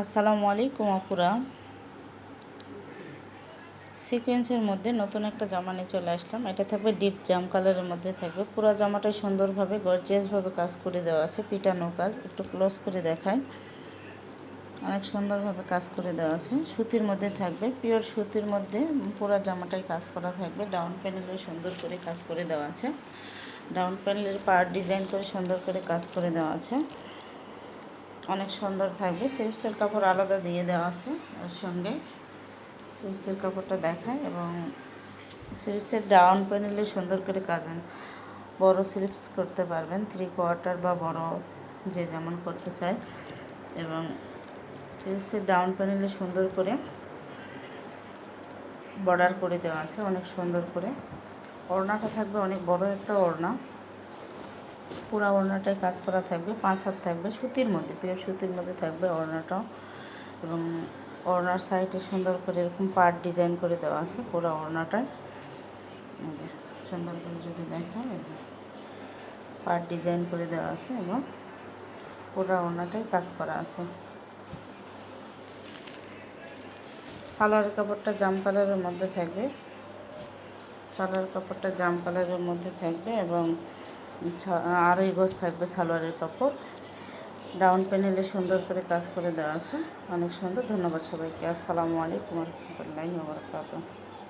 আসসালামু আলাইকুম আপুরা। সিকোয়েন্সের মধ্যে নতুন একটা জামা নিয়ে চলে আসলাম। এটা থাকবে ডিপ জাম কালারের মধ্যে থাকবে। পুরো জামাটাই সুন্দরভাবে গর্জিয়াসভাবে কাজ করে দেওয়া আছে, পিটানো কাজ। একটু ক্লোজ করে দেখায় অনেক সুন্দরভাবে কাজ করে দেওয়া আছে। সুতির মধ্যে থাকবে পিওর সুতির মধ্যে পুরো জামাটাই কাজ করা থাকবে। ডাউন প্যানেলে সুন্দর করে কাজ করে দেওয়া আছে। ডাউন প্যানেলের পার ডিজাইন করে সুন্দর করে কাজ করে দেওয়া আছে। অনেক সুন্দর থাকবে। সিল্পসের কাপড় আলাদা দিয়ে দেওয়া আছে ওর সঙ্গে। সিল্পসের কাপড়টা দেখায় এবং সিল্পসের ডাউন প্যানেলে সুন্দর করে কাজেন। বড় স্লিপস করতে পারবেন থ্রি কোয়ার্টার বা বড় যে যেমন করতে চায়। এবং সিল্পসের ডাউন প্যানেলে সুন্দর করে বর্ডার করে দেওয়া আছে, অনেক সুন্দর করে। ওড়নাটা থাকবে অনেক বড় একটা ওড়না। পুরা ওড়নাটায় কাজ করা থাকবে, পাঁচ হাত থাকবে, সুতির মধ্যে পিওর সুতির মধ্যে থাকবে ওড়নাটাও। এবং ওড়নার সাইডে সুন্দর করে এরকম পার্ট ডিজাইন করে দেওয়া আছে পুরা ওড়নাটায়। এই সুন্দর করে যদি দেখেন পার্ট ডিজাইন করে দেওয়া আছে এবং পুরা ওড়নাটাই কাজ করা আছে। সালোয়ার কাপড়টা জাম কালারের মধ্যে থাকবে। সালোয়ার কাপড়টা জাম কালারের মধ্যে থাকবে এবং আড়াই গজ থাকবে সালোয়ারের কাপড়। ডাউন প্যানেলে সুন্দর করে কাজ করে দেওয়া আছে। অনেক সুন্দর। ধন্যবাদ সবাইকে। আসসালামু আলাইকুম রহমতুল্লাহ